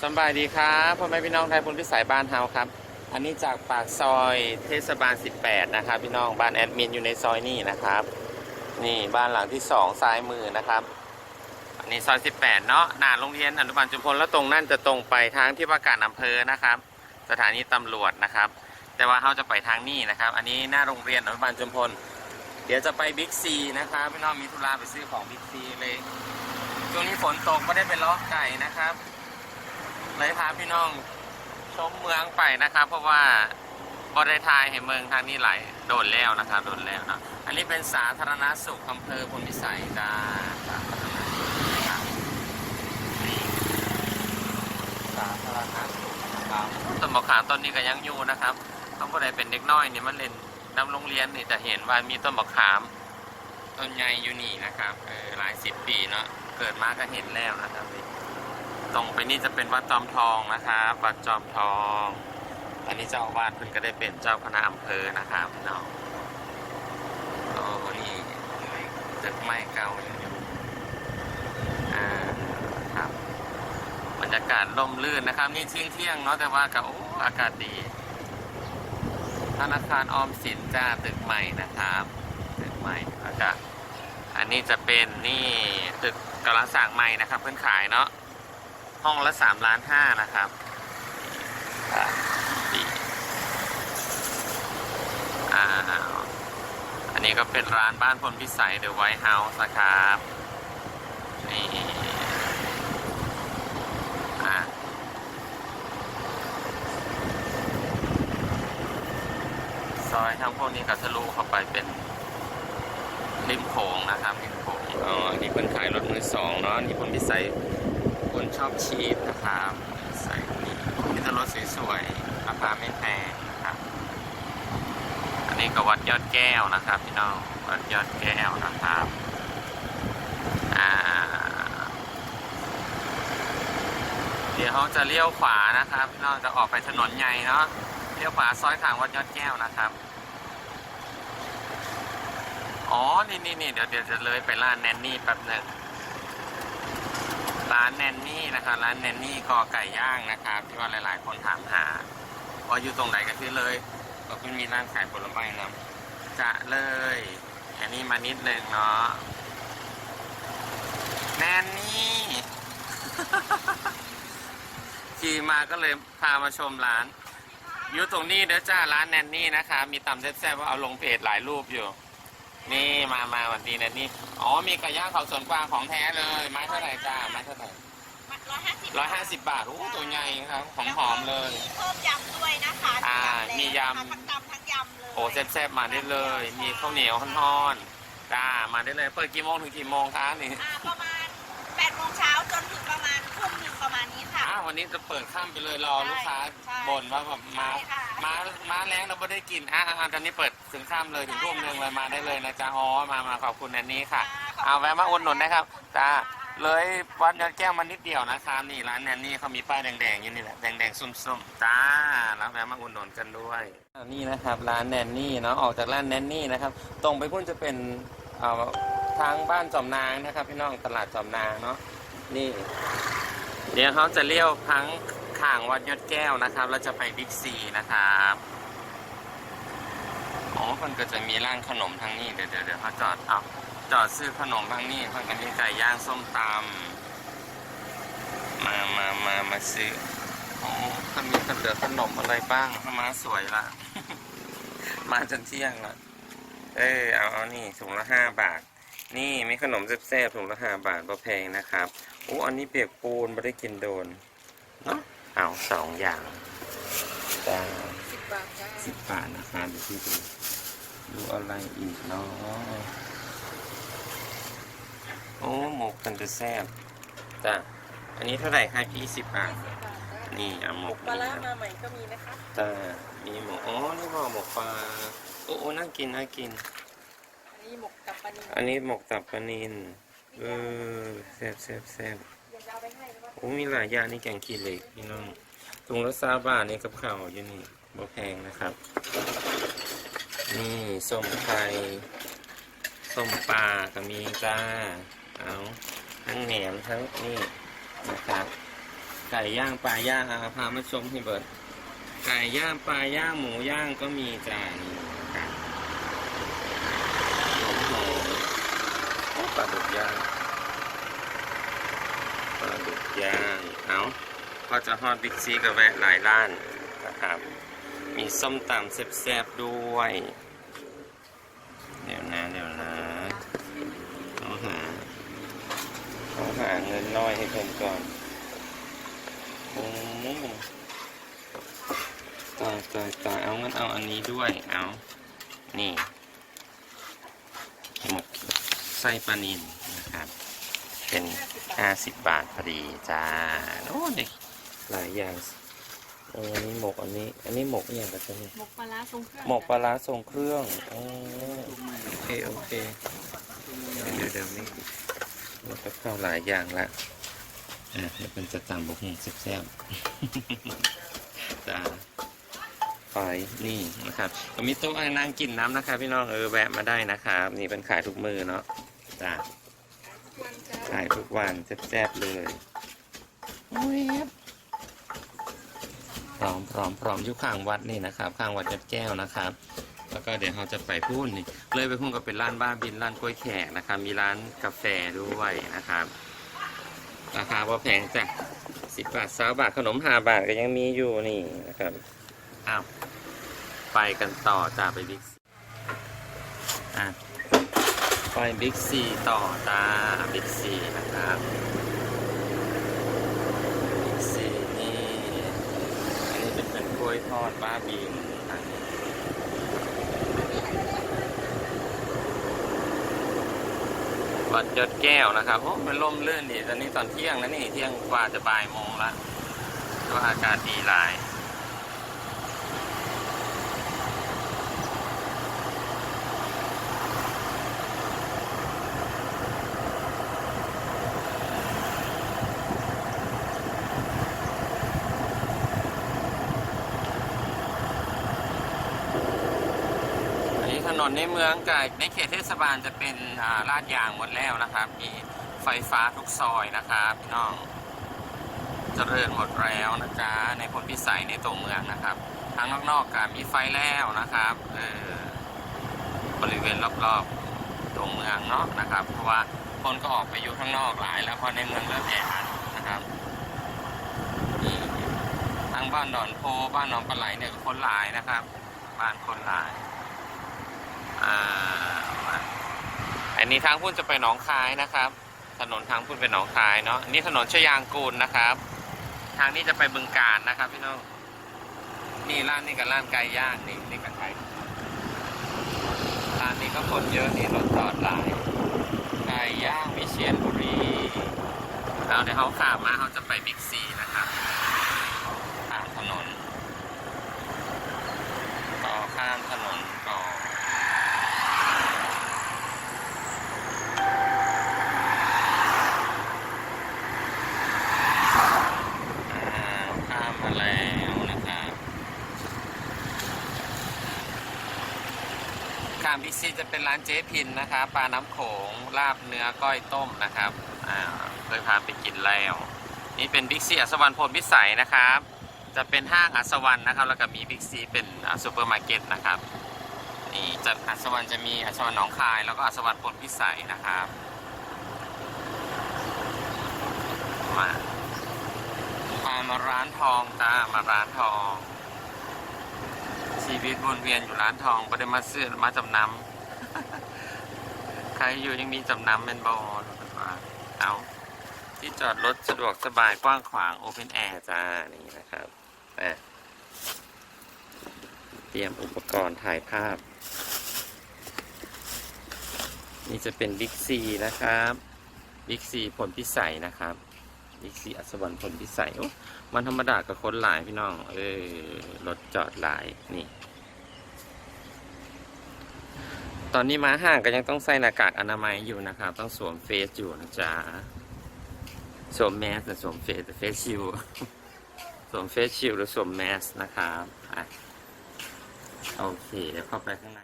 สบายดีครับพ่อแม่พี่น้องไทยพลพิสัยบ้านเฮาครับ อันนี้จากปากซอยเทศบาล 18 นะครับ พี่น้องบ้านแอดมินอยู่ในซอยนี่นะครับ นี่บ้านหลังที่2ซ้ายมือนะครับ อันนี้ซอย 18 เนาะหน้าโรงเรียนอนุบาลจุมพลแล้วตรงนั่นจะตรงไปทางที่ว่าการอำเภอนะครับ สถานีตำรวจนะครับ แต่ว่าเขาจะไปทางนี้นะครับ อันนี้หน้าโรงเรียนอนุบาลจุมพล เดี๋ยวจะไปบิ๊กซีนะครับพี่น้องมีธุระไปซื้อของบิ๊กซีเลยช่วงนี้ฝนตกไม่ได้เป็นล้อไก่นะครับ เลยพาพี่น้องชมเมืองไปนะครับ เพราะว่าบริทายเห็นเมืองทางนี้ไหลโดนแล้วนะครับโดนแล้วนะอันนี้เป็นสาธารณสุขอำเภอพลพิสัยจ้าสาธารณสุขนะครับนี่สาธารณสุขนะครับต้นมะขามต้นนี้ก็ยังอยู่นะครับต้องผู้ใดเป็นเด็กน้อยเนี่ยมันเล่นนำโรงเรียนนี่จะเห็นว่ามีต้นมะขามต้นใหญ่อยู่นี่นะครับเออหลายสิบปีเนาะเกิดมาก็เห็นแล้วนะครับ ตรงไปนี่จะเป็นวัดจอมทองนะครับวัดจอมทอง อันนี้เจ้าอาวาสเพิ่นก็ได้เป็นเจ้าคณะอำเภอนะครับพี่น้องโอ้นี่ตึกไม้เก่ายังอยู่อ่าครับบรรยากาศร่มรื่นนะครับ นี่เที่ยงเที่ยงเนาะแต่ว่าก็โอ้อากาศดีธนาคารออมสินจ้าตึกใหม่นะครับตึกใหม่แล้วก็อันนี้จะเป็นนี่ตึกกำลังสร้างใหม่นะครับ เพิ่นขายเนาะ ห้องละสามล้านห้านะครับอันนี้ก็เป็นร้านบ้านพลพิสัยเดอะไวท์เฮาส์นะครับนี่ซอยทั้งพวกนี้ก็ทะลุเข้าไปเป็นริมโขงนะครับริมโขงอ๋ออันนี้เป็นขายรถมือสองเนาะนนี่พลพิสัย คนชอบชีสนะครับ ใส่นี่มีแต่รถสวยๆราคาไม่แพงนะครับ อันนี้ก็วัดยอดแก้วนะครับพี่น้อง วัดยอดแก้วนะครับอ่าเดี๋ยวเขาจะเลี้ยวขวานะครับพี่น้องจะออกไปถนนใหญ่เนาะ เลี้ยวขวาซอยทางวัดยอดแก้วนะครับอ๋อ นี่นี่นี่เดี๋ยวเดี๋ยวจะเลยไปร้านแนนนี่แป๊บหนึ่ง ร้านแนนนี่นะครับร้านแนนนี่กอไก่ย่างนะครับ ที่ว่าหลาย ๆ คนถามหาว่าอยู่ตรงไหนกันที่เลยก็คุณมีร้านขายผลไม้นะจะเลย อันนี้มานิดนึงเนาะแนนนี่ขี่มาก็เลยพามาชมร้าน อยู่ตรงนี้เด้อจ้าร้านแนนนี่นะคะ มีตำแซ่บๆว่าเอาลงเพจหลายรูปอยู่ นี่มามาวันดีแนนนี่ อ๋อ มีไก่ย่างเขาสวนกวางของแท้เลย ไม้เท่าไหร่จ้า ไม้เท่าไหร่ร้อยห้าสิบร้อยห้าสิบบาทโอ้ตัวใหญ่ครับหอมหอมๆเลย เพิ่มยำด้วยนะคะอ่าแดงมียำทั้งตำทั้งยำเลย โอ้แซ่บๆมาได้เลย มีข้าวเหนียวฮ้อนๆจ้า มาได้เลย เปิดกี่โมงถึงกี่โมงคะนี่อ่าประมาณแปดโมงเช้าจนถึงประมาณทุ่มหนึ่งประมาณนี้ค่ะอ้าววันนี้จะเปิดข้ามไปเลยรอลูกค้าใช่บ่นว่าแบบมาใช่ค่ะมา มาแรงเราไม่ได้กินอ่าตอนนี้เปิด ถึงข้ามเลยถึงทุ่มหนึ่งเลยมาได้เลยนะจ๊ะอ๋อมามาขอบคุณอันนี้ค่ะ เอาแวะมาอุดหนุนนะครับจ้าเลยวัดยอดแก้วมานิดเดียวนะครับนี่ร้านแนนนี่เขามีป้ายแดงๆอยู่นี่แหละแดงๆส้มๆจ้าแล้วแวะมาอุดหนุนกันด้วยนี่นะครับร้านแนนนี่เนาะออกจากร้านแนนนี่นะครับ ตรงไปพุ่นจะเป็นทางบ้านจอมนางนะครับ พี่น้องตลาดจอมนางเนาะนี่ เดี๋ยวเขาจะเลี้ยวพังข่างวัดยอดแก้วนะครับ แล้วจะไปบิ๊กซีนะครับ อ๋อมันก็จะมีร้านขนมทางนี้เดี๋ยวเดี๋ยวเดี๋ยวเขาจอดเอาจอดซื้อขนมทางนี้เพื่อนกันมีไก่ย่างส้มตำมามามามาซื้อโอ้มันมีเหลือขนมอะไรบ้างมาสวยละ มาจนเที่ยงละเออเอาเอานี่ถุงละห้าบาท นี่มีขนมแซ่บๆถุงละห้าบาทบ่แพงนะครับโอ้อันนี้เปียกปูนไม่ได้กินโดนเนาะเอาสองอย่างจ้าสิบบาทจ้าสิบบาทนะครับเดี๋ยวพี่ดู ดูอะไรอีกเนาะโอ้หมกกันจะแซ่บจ้ะอันนี้เท่าไหร่คะพี่สิบบาท นี่เอาหมกปลานี่ร้าครับมาใหม่ก็มีนะคะจ้ะมีหมกอ๋อนี่หมกหมกปลาโอ้โอ้น่ากินน่ากิน อันนี้หมกกับปลานิลอันนี้หมกตับปลานินเออแซ่บแซ่บแซ่บอยากจะเอาไปให้หรือว่าโอ้มีหลายอย่างนี่แกงขี้เหล็กพี่น้องถุงละซาบาทนี่กับข้าวอยู่นี่บ่แพงนะครับ นี่ส้มไข่ส้มปลาก็มีจ้า เอาทั้งแหนมทั้งนี่นะครับไก่ย่างปลาย่างพามาชมให้เบิร์ดไก่ย่างปลาย่างหมูย่างก็มีจ้านี่ครับหมหอมโอ้ปลาดุกย่างปลาดุกย่างเอาก็จะฮอดบิ๊กซีกับแวะหลายร้านนะครับ มีส้มตำแซ่บๆด้วย เดี๋ยวนะเดี๋ยวนะเอาหาเอาหาเงินน้อยให้เพิ่มก่อนโอ้ตายตายตายเอางั้นเอาอันนี้ด้วย เอานี่หมกไส้ปลานิลนะครับ เป็น 50 บาทพอดีจ้าโอ้นี่หลายอย่าง เอออันนี้หมกอันนี้ อันนี้หมกอหย่างกันจะนี่หมกปลาร้าทรงเครื่องหมกปลาร้าทรงเครื่องอ๋อโอเคโอเคเดี๋ยวเดี๋ยวนี้มันก็เข้าหลายอย่างละอะเดี๋ยวเป็นจะตำบกหุ่งแซ่บๆจ้าไปนี่นะครับก็มีโต๊ะให้นั่งกินน้ำนะครับพี่น้องเออแวะมาได้นะครับนี่เป็นขายทุกมือเนาะจ้าขายทุกวันแซ่บๆเลยโอ้ยพ ร้อมพร้อมพร้อมอยู่ข้างวัดนี่นะครับ ข้างวัดยัดแก้วนะครับ แล้วก็เดี๋ยวเราจะไปพูดนี่เลยไปพูดก็เป็นร้านบ้าบินร้านกล้วยแขกนะครับ มีร้านกาแฟด้วยนะครับ ราคาพอแพงจ้ะสิบบาทสาบาทขนมหาบาทก็ยังมีอยู่นี่นะครับอ้าวไปกันต่อจ้าไปบิ๊กซีอะไปบิ๊กซีต่อจ้าบิ๊กซีนะครับบิ๊กซีนี่อันนี้เป็นเป็นกล้ วยทอดบ้าบินวัดยอดแก้วนะครับ โอ้มันล่มลื่นดีตอนนี้ตอนเที่ยงแล้วนี่เที่ยงกว่าจะบ่ายโมงละก็อากาศดีหลาย อั นนี้ถนนในเมืองกับในเขตเทศบาลจะเป็นาลาดยางหมดแล้วนะครับ มีไฟฟ้าทุกซอยนะครับพี่น้องเจริญหมดแล้วนะจ๊ะในพลพิสัยในตัวเมืองนะครับ ทางนอกๆก็มีไฟแล้วนะครับเออบริเวณรอบๆตัวเมืองเนาะนะครับ เพราะว่าคนก็ออกไปอยู่ข้างนอกหลาย แล้วพราะในเมืองเริ่มแออัดนะครับนี่ทางบ้านดอนโพบ้านหนองปลาไหลเนี่ยคนหลายนะครับ บ้านคนหลาย อ่าอันนี้ทางพุ่นจะไปหนองคายนะครับ ถนนทางพุ่นไปหนองคายเนาะอันนี้ถนนชยางกูลนะครับ ทางนี้จะไปบึงการนะครับพี่น้องนี่ร้านนี้กับร้านไก่ย่างนี่นี่กับไก่ร้านนี้ก็คนเยอะนี่รถจอดหลายไก่ย่างวิเชียรบุรีเอาเดี๋ยวเขาข้ามมาเขาจะไปบิ๊กซีนะครับข้ามถนน ต่อข้ามถนนก่อนอ่าข้ามมาแล้วนะครับข้ามบิ๊ กซีจะเป็นร้านเจ๊พินนะครับปลาน้ำโขงลาบเนื้อก้อยต้มนะครับอ่าเคยพาไปกินแล้ว นี่เป็นบิ๊กซีอัศวรรณพลพิสัยนะครับ จะเป็นห้างอัศวรรณนะครับ แล้วก็มีบิ๊กซีเป็นซูเปอร์มาร์เก็ตนะครับนี่จะอัศวรรณจะมีอัศวรรณหนองคาย แล้วก็อัศวรรณพลพิสัยนะครับมาพามาร้านทองจ้ามาร้านทอง ชีวิตวนเวียนอยู่ร้านทองไม่ได้มาซื้อมาจำนำ ใครอยู่ยังมีจำนำเป็นบอลเอาที่จอดรถสะดวกสบายกว้างขวางโอเพนแอร์จ้า นี่นะครับเตรียมอุปกรณ์ถ่ายภาพ นี่จะเป็นบิ๊กซีนะครับบิ๊กซีผลพิสัยนะครับ บิ๊กซีอัศวรรณผลพิสัยโอ้มันธรรมดากับคนหลายพี่น้อง เออรถจอดหลายนี่ ตอนนี้มาห้างก็ยังต้องใส่หน้ากากอนามัยอยู่นะครับ ต้องสวมเฟสอยู่นะจ๊ะสวมแมสแต่สวมเฟสแต่เฟสชิลสวมเฟสชิลหรือสวมแมสนะครับอะโอเค เดี๋ยวเข้าไปข้างใน